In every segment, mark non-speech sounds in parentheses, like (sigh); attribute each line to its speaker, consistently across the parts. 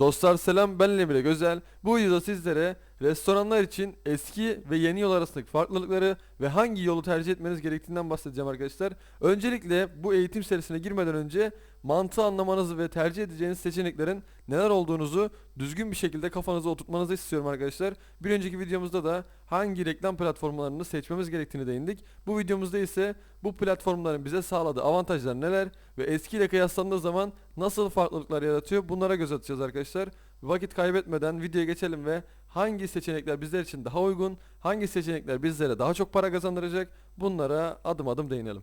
Speaker 1: Dostlar selam ben Emre Gözel. Bu videoda sizlere restoranlar için eski ve yeni yol arasındaki farklılıkları ve hangi yolu tercih etmeniz gerektiğinden bahsedeceğim arkadaşlar. Öncelikle bu eğitim serisine girmeden önce mantığı anlamanızı ve tercih edeceğiniz seçeneklerin neler olduğunuzu düzgün bir şekilde kafanıza oturtmanızı istiyorum arkadaşlar. Bir önceki videomuzda da hangi reklam platformlarını seçmemiz gerektiğini değindik. Bu videomuzda ise bu platformların bize sağladığı avantajlar neler ve eskiyle kıyaslandığı zaman nasıl farklılıklar yaratıyor bunlara göz atacağız arkadaşlar. Vakit kaybetmeden videoya geçelim ve hangi seçenekler bizler için daha uygun, hangi seçenekler bizlere daha çok para kazandıracak bunlara adım adım değinelim.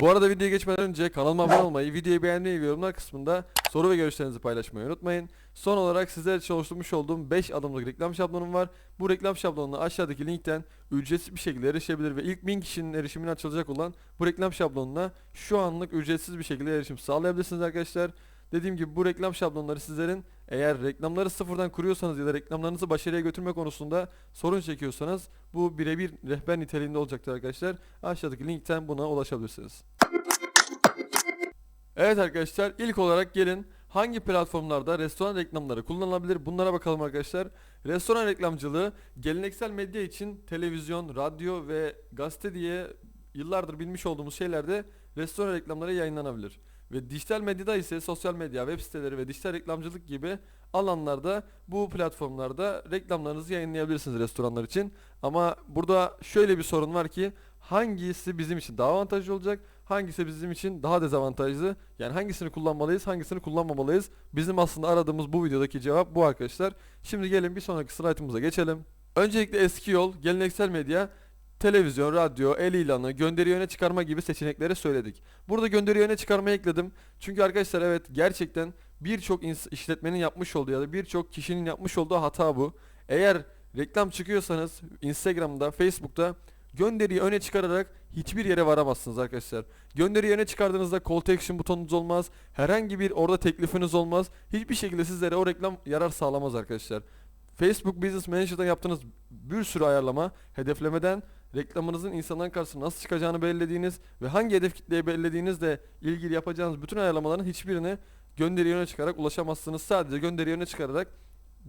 Speaker 1: Bu arada videoya geçmeden önce kanalıma abone olmayı, videoyu beğenmeyi ve yorumlar kısmında soru ve görüşlerinizi paylaşmayı unutmayın. Son olarak sizler için oluşturmuş olduğum 5 adımlık reklam şablonum var. Bu reklam şablonuna aşağıdaki linkten ücretsiz bir şekilde erişebilir ve ilk 1000 kişinin erişimine açılacak olan bu reklam şablonuna şu anlık ücretsiz bir şekilde erişim sağlayabilirsiniz arkadaşlar. Dediğim gibi bu reklam şablonları sizlerin eğer reklamları sıfırdan kuruyorsanız ya da reklamlarınızı başarıya götürme konusunda sorun çekiyorsanız bu birebir rehber niteliğinde olacaktır arkadaşlar. Aşağıdaki linkten buna ulaşabilirsiniz. Evet arkadaşlar ilk olarak gelin hangi platformlarda restoran reklamları kullanılabilir bunlara bakalım arkadaşlar. Restoran reklamcılığı geleneksel medya için televizyon, radyo ve gazete diye yıllardır bilmiş olduğumuz şeylerde restoran reklamları yayınlanabilir. Ve dijital medyada ise sosyal medya, web siteleri ve dijital reklamcılık gibi alanlarda bu platformlarda reklamlarınızı yayınlayabilirsiniz restoranlar için. Ama burada şöyle bir sorun var ki hangisi bizim için daha avantajlı olacak, hangisi bizim için daha dezavantajlı? Yani hangisini kullanmalıyız, hangisini kullanmamalıyız? Bizim aslında aradığımız bu videodaki cevap bu arkadaşlar. Şimdi gelin bir sonraki slaytımıza geçelim. Öncelikle eski yol, geleneksel medya, televizyon, radyo, el ilanı, gönderi öne çıkarma gibi seçenekleri söyledik. Burada gönderi öne çıkarmayı ekledim. Çünkü arkadaşlar evet gerçekten birçok işletmenin yapmış olduğu ya da birçok kişinin yapmış olduğu hata bu. Eğer reklam çıkıyorsanız Instagram'da, Facebook'ta gönderiyi öne çıkararak hiçbir yere varamazsınız arkadaşlar. Gönderiyi öne çıkardığınızda call to action butonunuz olmaz. Herhangi bir orada teklifiniz olmaz. Hiçbir şekilde sizlere o reklam yarar sağlamaz arkadaşlar. Facebook Business Manager'dan yaptığınız bir sürü ayarlama, hedeflemeden reklamınızın insanların karşısına nasıl çıkacağını belirlediğiniz ve hangi hedef kitleye belirlediğinizle ilgili yapacağınız bütün ayarlamaların hiçbirini gönderi öne çıkarak ulaşamazsınız. Sadece gönderi öne çıkararak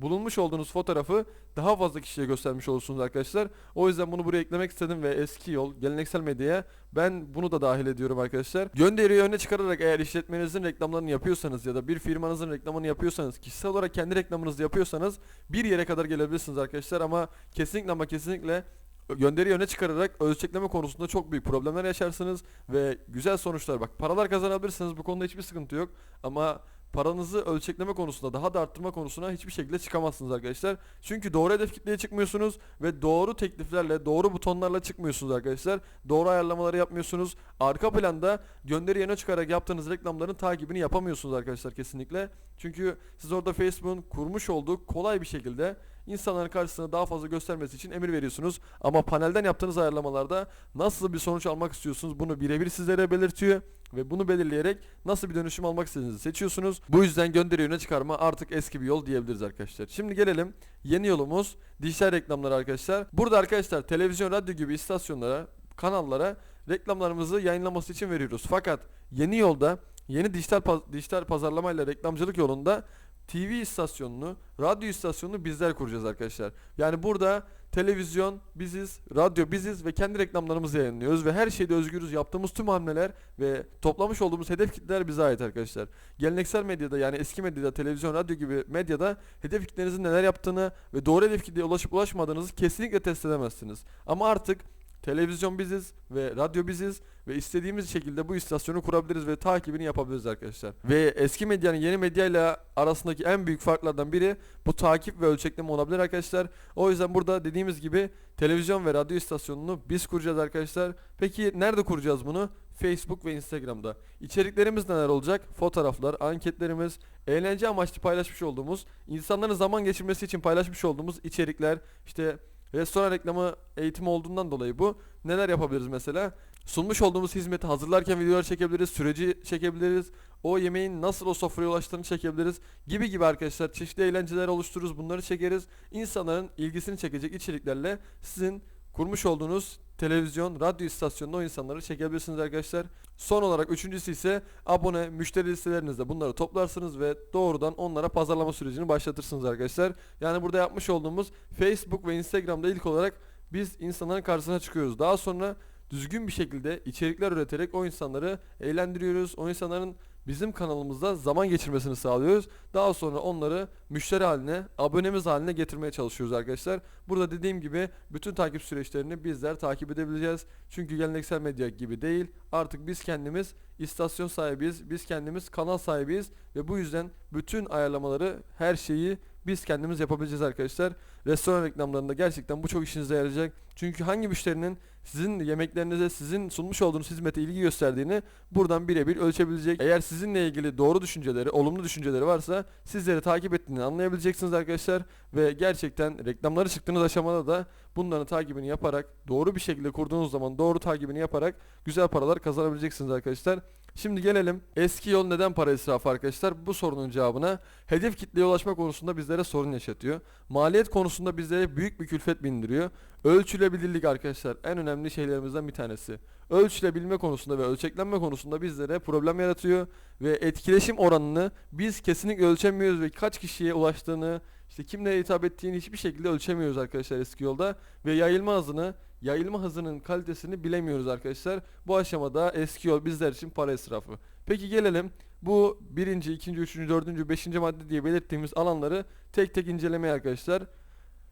Speaker 1: bulunmuş olduğunuz fotoğrafı daha fazla kişiye göstermiş olursunuz arkadaşlar. O yüzden bunu buraya eklemek istedim ve eski yol, geleneksel medyaya ben bunu da dahil ediyorum arkadaşlar. Gönderiyi öne çıkararak eğer işletmenizin reklamlarını yapıyorsanız ya da bir firmanızın reklamını yapıyorsanız, kişisel olarak kendi reklamınızı yapıyorsanız bir yere kadar gelebilirsiniz arkadaşlar ama kesinlikle ama kesinlikle gönderi öne çıkararak ölçekleme konusunda çok büyük problemler yaşarsınız ve güzel sonuçlar bak paralar kazanabilirsiniz bu konuda hiçbir sıkıntı yok ama paranızı ölçekleme konusunda daha da arttırma konusuna hiçbir şekilde çıkamazsınız arkadaşlar. Çünkü doğru hedef kitleye çıkmıyorsunuz ve doğru tekliflerle, doğru butonlarla çıkmıyorsunuz arkadaşlar. Doğru ayarlamaları yapmıyorsunuz. Arka planda gönderi yana çıkarak yaptığınız reklamların takibini yapamıyorsunuz arkadaşlar kesinlikle. Çünkü siz orada Facebook'un kurmuş olduğu kolay bir şekilde insanların karşısına daha fazla göstermesi için emir veriyorsunuz. Ama panelden yaptığınız ayarlamalarda nasıl bir sonuç almak istiyorsunuz bunu birebir sizlere belirtiyor. Ve bunu belirleyerek nasıl bir dönüşüm almak istediğinizi seçiyorsunuz. Bu yüzden gönderi öne çıkarma artık eski bir yol diyebiliriz arkadaşlar. Şimdi gelelim yeni yolumuz dijital reklamlar arkadaşlar. Burada arkadaşlar televizyon, radyo gibi istasyonlara, kanallara reklamlarımızı yayınlaması için veriyoruz. Fakat yeni yolda yeni dijital paz- dijital pazarlamayla reklamcılık yolunda TV istasyonunu, radyo istasyonunu bizler kuracağız arkadaşlar. Yani burada televizyon biziz, radyo biziz ve kendi reklamlarımızı yayınlıyoruz ve her şeyde özgürüz. Yaptığımız tüm hamleler ve toplamış olduğumuz hedef kitleler bize ait arkadaşlar. Geleneksel medyada yani eski medyada, televizyon, radyo gibi medyada hedef kitlenizin neler yaptığını ve doğru hedef kitleye ulaşıp ulaşmadığınızı kesinlikle test edemezsiniz. Ama artık televizyon biziz ve radyo biziz ve istediğimiz şekilde bu istasyonu kurabiliriz ve takibini yapabiliriz arkadaşlar. Ve eski medyanın yeni medyayla arasındaki en büyük farklardan biri bu takip ve ölçekleme olabilir arkadaşlar. O yüzden burada dediğimiz gibi televizyon ve radyo istasyonunu biz kuracağız arkadaşlar. Peki nerede kuracağız bunu? Facebook ve Instagram'da. İçeriklerimiz neler olacak? Fotoğraflar, anketlerimiz, eğlence amaçlı paylaşmış olduğumuz, insanların zaman geçirmesi için paylaşmış olduğumuz içerikler, işte restoran reklamı eğitimi olduğundan dolayı bu. Neler yapabiliriz mesela? Sunmuş olduğumuz hizmeti hazırlarken videolar çekebiliriz, süreci çekebiliriz, o yemeğin nasıl o sofraya ulaştığını çekebiliriz gibi gibi arkadaşlar çeşitli eğlenceler oluştururuz bunları çekeriz. İnsanların ilgisini çekecek içeriklerle sizin kurmuş olduğunuz televizyon, radyo istasyonunda o insanları çekebilirsiniz arkadaşlar. Son olarak üçüncüsü ise abone, müşteri listelerinizde bunları toplarsınız ve doğrudan onlara pazarlama sürecini başlatırsınız arkadaşlar. Yani burada yapmış olduğumuz Facebook ve Instagram'da ilk olarak biz insanların karşısına çıkıyoruz. Daha sonra düzgün bir şekilde içerikler üreterek o insanları eğlendiriyoruz. O insanların bizim kanalımızda zaman geçirmesini sağlıyoruz. Daha sonra onları müşteri haline, abonemiz haline getirmeye çalışıyoruz arkadaşlar. Burada dediğim gibi bütün takip süreçlerini bizler takip edebileceğiz. Çünkü geleneksel medya gibi değil. Artık biz kendimiz istasyon sahibiyiz. Biz kendimiz kanal sahibiyiz ve bu yüzden bütün ayarlamaları, her şeyi biz kendimiz yapabileceğiz arkadaşlar. Restoran reklamlarında gerçekten bu çok işinize yarayacak. Çünkü hangi müşterinin sizin yemeklerinize, sizin sunmuş olduğunuz hizmete ilgi gösterdiğini buradan birebir ölçebilecek. Eğer sizinle ilgili doğru düşünceleri, olumlu düşünceleri varsa sizleri takip ettiğini anlayabileceksiniz arkadaşlar. Ve gerçekten reklamları çıktığınız aşamada da bunların takibini yaparak, doğru bir şekilde kurduğunuz zaman doğru takibini yaparak güzel paralar kazanabileceksiniz arkadaşlar. Şimdi gelelim eski yol neden para israfı arkadaşlar? Bu sorunun cevabına hedef kitleye ulaşma konusunda bizlere sorun yaşatıyor. Maliyet konusunda bizlere büyük bir külfet bindiriyor. Ölçülebilirlik arkadaşlar en önemli şeylerimizden bir tanesi. Ölçülebilme konusunda ve ölçeklenme konusunda bizlere problem yaratıyor ve etkileşim oranını biz kesinlikle ölçemiyoruz ve kaç kişiye ulaştığını, işte kimlere hitap ettiğini hiçbir şekilde ölçemiyoruz arkadaşlar eski yolda ve yayılma hızını yayılma hızının kalitesini bilemiyoruz arkadaşlar. Bu aşamada eski yol bizler için para israfı. Peki gelelim bu birinci, ikinci, üçüncü, dördüncü, beşinci madde diye belirttiğimiz alanları tek tek incelemeye arkadaşlar.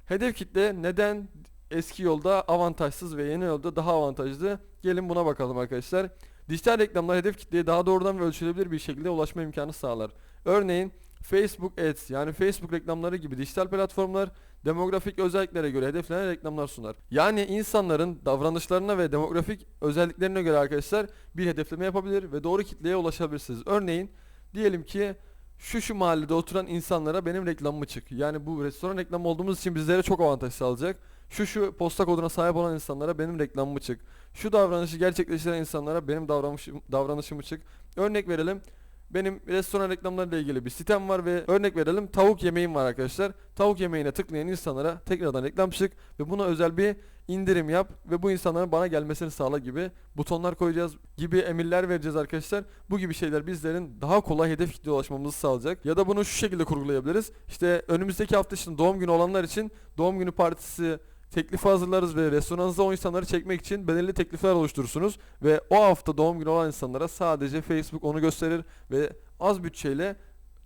Speaker 1: Hedef kitle neden eski yolda avantajsız ve yeni yolda daha avantajlı? Gelin buna bakalım arkadaşlar. Dijital reklamlar hedef kitleye daha doğrudan ve ölçülebilir bir şekilde ulaşma imkanı sağlar. Örneğin Facebook Ads yani Facebook reklamları gibi dijital platformlar demografik özelliklere göre hedeflenen reklamlar sunar. Yani insanların davranışlarına ve demografik özelliklerine göre arkadaşlar bir hedefleme yapabilir ve doğru kitleye ulaşabilirsiniz. Örneğin diyelim ki şu şu mahallede oturan insanlara benim reklamımı çık. Yani bu restoran reklamı olduğumuz için bizlere çok avantaj sağlayacak. Şu şu posta koduna sahip olan insanlara benim reklamımı çık. Şu davranışı gerçekleştiren insanlara benim davranışım, davranışımı çık. Örnek verelim. Benim restoran reklamlarıyla ilgili bir sitem var ve örnek verelim tavuk yemeğim var arkadaşlar. Tavuk yemeğine tıklayan insanlara tekrardan reklam çık ve buna özel bir indirim yap ve bu insanların bana gelmesini sağla gibi butonlar koyacağız gibi emirler vereceğiz arkadaşlar. Bu gibi şeyler bizlerin daha kolay hedef kitle ulaşmamızı sağlayacak. Ya da bunu şu şekilde kurgulayabiliriz. İşte önümüzdeki hafta için doğum günü olanlar için doğum günü partisi teklifi hazırlarız ve restoranınıza o insanları çekmek için belirli teklifler oluşturursunuz ve o hafta doğum günü olan insanlara sadece Facebook onu gösterir ve az bütçeyle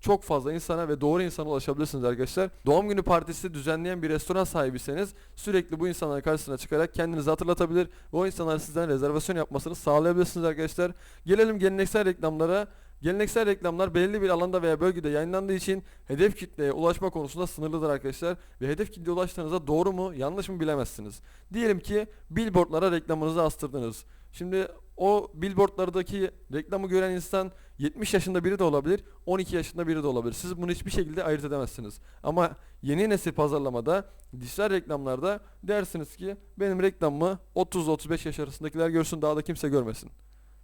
Speaker 1: çok fazla insana ve doğru insana ulaşabilirsiniz arkadaşlar. Doğum günü partisi düzenleyen bir restoran sahibiyseniz sürekli bu insanların karşısına çıkarak kendinizi hatırlatabilir ve o insanlar sizden rezervasyon yapmasını sağlayabilirsiniz arkadaşlar. Gelelim geleneksel reklamlara. Geleneksel reklamlar belirli bir alanda veya bölgede yayınlandığı için hedef kitleye ulaşma konusunda sınırlıdır arkadaşlar ve hedef kitleye ulaştığınızda doğru mu yanlış mı bilemezsiniz. Diyelim ki billboardlara reklamınızı astırdınız. Şimdi o billboardlardaki reklamı gören insan 70 yaşında biri de olabilir, 12 yaşında biri de olabilir. Siz bunu hiçbir şekilde ayırt edemezsiniz. Ama yeni nesil pazarlamada, dijital reklamlarda dersiniz ki benim reklamımı 30-35 yaş arasındakiler görsün daha da kimse görmesin.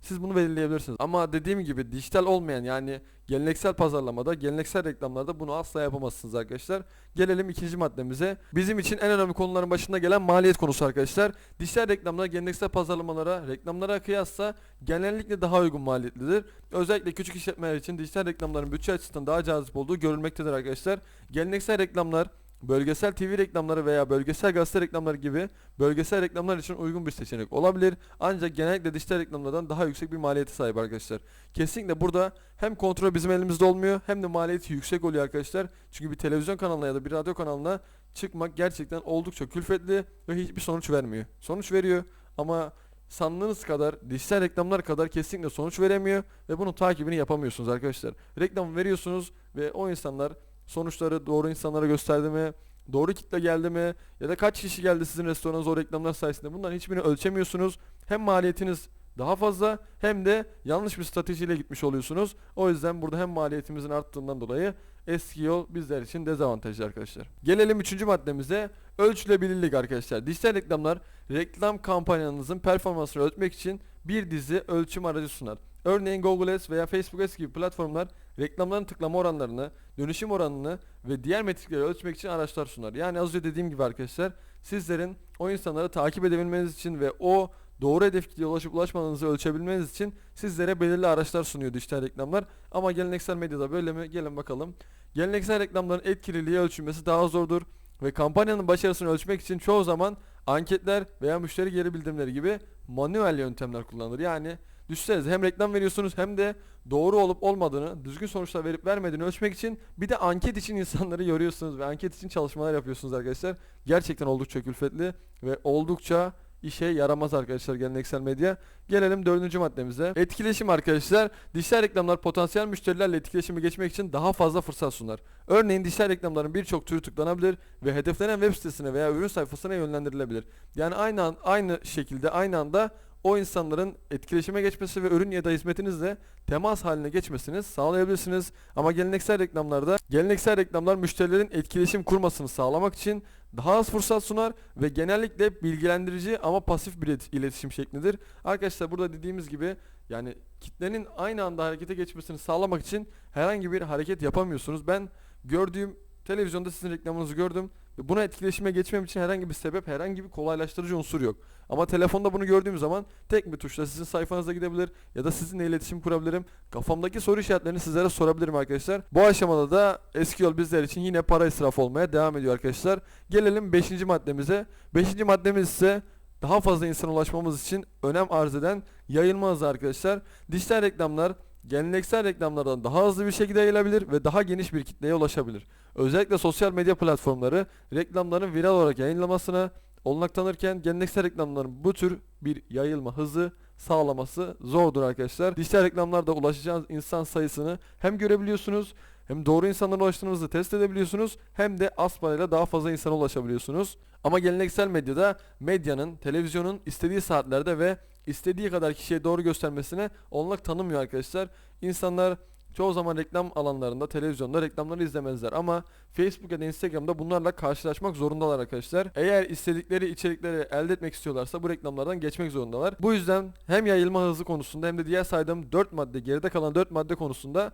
Speaker 1: Siz bunu belirleyebilirsiniz. Ama dediğim gibi dijital olmayan yani geleneksel pazarlamada, geleneksel reklamlarda bunu asla yapamazsınız arkadaşlar. Gelelim ikinci maddemize. Bizim için en önemli konuların başında gelen maliyet konusu arkadaşlar. Dijital reklamlar geleneksel pazarlamalara, reklamlara kıyasla genellikle daha uygun maliyetlidir. Özellikle küçük işletmeler için dijital reklamların bütçe açısından daha cazip olduğu görülmektedir arkadaşlar. Geleneksel reklamlar bölgesel TV reklamları veya bölgesel gazete reklamları gibi bölgesel reklamlar için uygun bir seçenek olabilir. Ancak genellikle dijital reklamlardan daha yüksek bir maliyete sahip arkadaşlar. Kesinlikle burada hem kontrol bizim elimizde olmuyor hem de maliyeti yüksek oluyor arkadaşlar. Çünkü bir televizyon kanalına ya da bir radyo kanalına çıkmak gerçekten oldukça külfetli ve hiçbir sonuç vermiyor. Sonuç veriyor ama sandığınız kadar dijital reklamlar kadar kesinlikle sonuç veremiyor ve bunun takibini yapamıyorsunuz arkadaşlar. Reklam veriyorsunuz ve o insanlar sonuçları doğru insanlara gösterdi mi? Doğru kitle geldi mi? Ya da kaç kişi geldi sizin restoranınıza o reklamlar sayesinde? Bunların hiçbirini ölçemiyorsunuz. Hem maliyetiniz daha fazla hem de yanlış bir stratejiyle gitmiş oluyorsunuz. O yüzden burada hem maliyetimizin arttığından dolayı eski yol bizler için dezavantajlı arkadaşlar. Gelelim üçüncü maddemize. Ölçülebilirlik arkadaşlar. Dijital reklamlar reklam kampanyanızın performansını ölçmek için bir dizi ölçüm aracı sunar. Örneğin Google Ads veya Facebook Ads gibi platformlar reklamların tıklama oranlarını, dönüşüm oranını ve diğer metrikleri ölçmek için araçlar sunar. Yani az önce dediğim gibi arkadaşlar sizlerin o insanları takip edebilmeniz için ve o doğru hedef kitleye ulaşıp ulaşmadığınızı ölçebilmeniz için sizlere belirli araçlar sunuyor dijital reklamlar. Ama geleneksel medyada böyle mi? Gelin bakalım. Geleneksel reklamların etkililiği ölçülmesi daha zordur ve kampanyanın başarısını ölçmek için çoğu zaman anketler veya müşteri geri bildirimleri gibi manuel yöntemler kullanılır. Yani düşünsenize hem reklam veriyorsunuz hem de doğru olup olmadığını, düzgün sonuçlar verip vermediğini ölçmek için bir de anket için (laughs) insanları yoruyorsunuz ve anket için çalışmalar yapıyorsunuz arkadaşlar. Gerçekten oldukça külfetli ve oldukça işe yaramaz arkadaşlar geleneksel medya. Gelelim dördüncü maddemize. Etkileşim arkadaşlar. Dijital reklamlar potansiyel müşterilerle etkileşimi geçmek için daha fazla fırsat sunar. Örneğin dijital reklamların birçok türü tıklanabilir ve hedeflenen web sitesine veya ürün sayfasına yönlendirilebilir. Yani aynı an, aynı şekilde aynı anda o insanların etkileşime geçmesi ve ürün ya da hizmetinizle temas haline geçmesini sağlayabilirsiniz. Ama geleneksel reklamlarda geleneksel reklamlar müşterilerin etkileşim kurmasını sağlamak için daha az fırsat sunar ve genellikle bilgilendirici ama pasif bir ilet- iletişim şeklidir. Arkadaşlar burada dediğimiz gibi yani kitlenin aynı anda harekete geçmesini sağlamak için herhangi bir hareket yapamıyorsunuz. Ben gördüğüm televizyonda sizin reklamınızı gördüm ve buna etkileşime geçmem için herhangi bir sebep, herhangi bir kolaylaştırıcı unsur yok. Ama telefonda bunu gördüğüm zaman tek bir tuşla sizin sayfanıza gidebilir ya da sizinle iletişim kurabilirim. Kafamdaki soru işaretlerini sizlere sorabilirim arkadaşlar. Bu aşamada da yol bizler için yine para israfı olmaya devam ediyor arkadaşlar. Gelelim 5. maddemize. 5. maddemiz ise daha fazla insana ulaşmamız için önem arz eden yayılma hızı arkadaşlar. Dijital reklamlar geleneksel reklamlardan daha hızlı bir şekilde yayılabilir ve daha geniş bir kitleye ulaşabilir. Özellikle sosyal medya platformları reklamların viral olarak yayınlamasına olanak tanırken geleneksel reklamların bu tür bir yayılma hızı sağlaması zordur arkadaşlar. Dijital reklamlarda ulaşacağınız insan sayısını hem görebiliyorsunuz hem doğru insanlara ulaştığınızı test edebiliyorsunuz hem de az parayla daha fazla insana ulaşabiliyorsunuz. Ama geleneksel medyada medyanın, televizyonun istediği saatlerde ve istediği kadar kişiye doğru göstermesine olanak tanımıyor arkadaşlar. İnsanlar çoğu zaman reklam alanlarında, televizyonda reklamları izlemezler ama Facebook ya da Instagram'da bunlarla karşılaşmak zorundalar arkadaşlar. Eğer istedikleri içerikleri elde etmek istiyorlarsa bu reklamlardan geçmek zorundalar. Bu yüzden hem yayılma hızı konusunda hem de diğer saydığım 4 madde, geride kalan 4 madde konusunda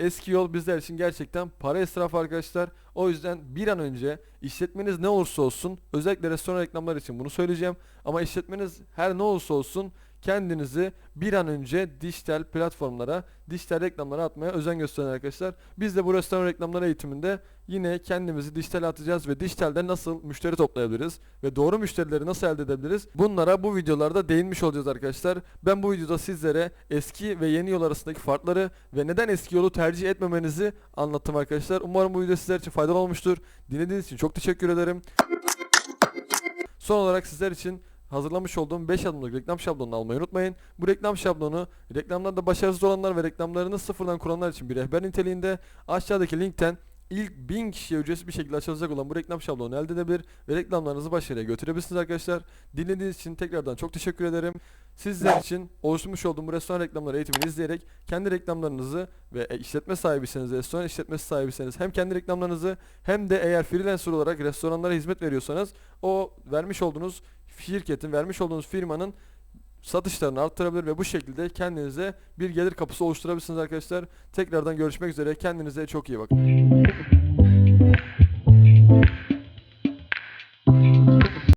Speaker 1: eski yol bizler için gerçekten para israfı arkadaşlar. O yüzden bir an önce işletmeniz ne olursa olsun özellikle restoran reklamları için bunu söyleyeceğim. Ama işletmeniz her ne olursa olsun kendinizi bir an önce dijital platformlara, dijital reklamlara atmaya özen gösterin arkadaşlar. Biz de bu restoran reklamları eğitiminde yine kendimizi dijitale atacağız ve dijitalde nasıl müşteri toplayabiliriz ve doğru müşterileri nasıl elde edebiliriz? Bunlara bu videolarda değinmiş olacağız arkadaşlar. Ben bu videoda sizlere eski ve yeni yol arasındaki farkları ve neden eski yolu tercih etmemenizi anlattım arkadaşlar. Umarım bu video sizler için faydalı olmuştur. Dinlediğiniz için çok teşekkür ederim. Son olarak sizler için hazırlamış olduğum 5 adımlık reklam şablonunu almayı unutmayın. Bu reklam şablonu reklamlarda başarısız olanlar ve reklamlarını sıfırdan kuranlar için bir rehber niteliğinde aşağıdaki linkten ilk 1000 kişiye ücretsiz bir şekilde açılacak olan bu reklam şablonunu elde edebilir ve reklamlarınızı başarıya götürebilirsiniz arkadaşlar. Dinlediğiniz için tekrardan çok teşekkür ederim. Sizler için oluşturmuş olduğum bu restoran reklamları eğitimini izleyerek kendi reklamlarınızı ve e, işletme sahibiyseniz, restoran işletmesi sahibiyseniz hem kendi reklamlarınızı hem de eğer freelancer olarak restoranlara hizmet veriyorsanız o vermiş olduğunuz şirketin, vermiş olduğunuz firmanın satışlarını arttırabilir ve bu şekilde kendinize bir gelir kapısı oluşturabilirsiniz arkadaşlar. Tekrardan görüşmek üzere. Kendinize çok iyi bakın.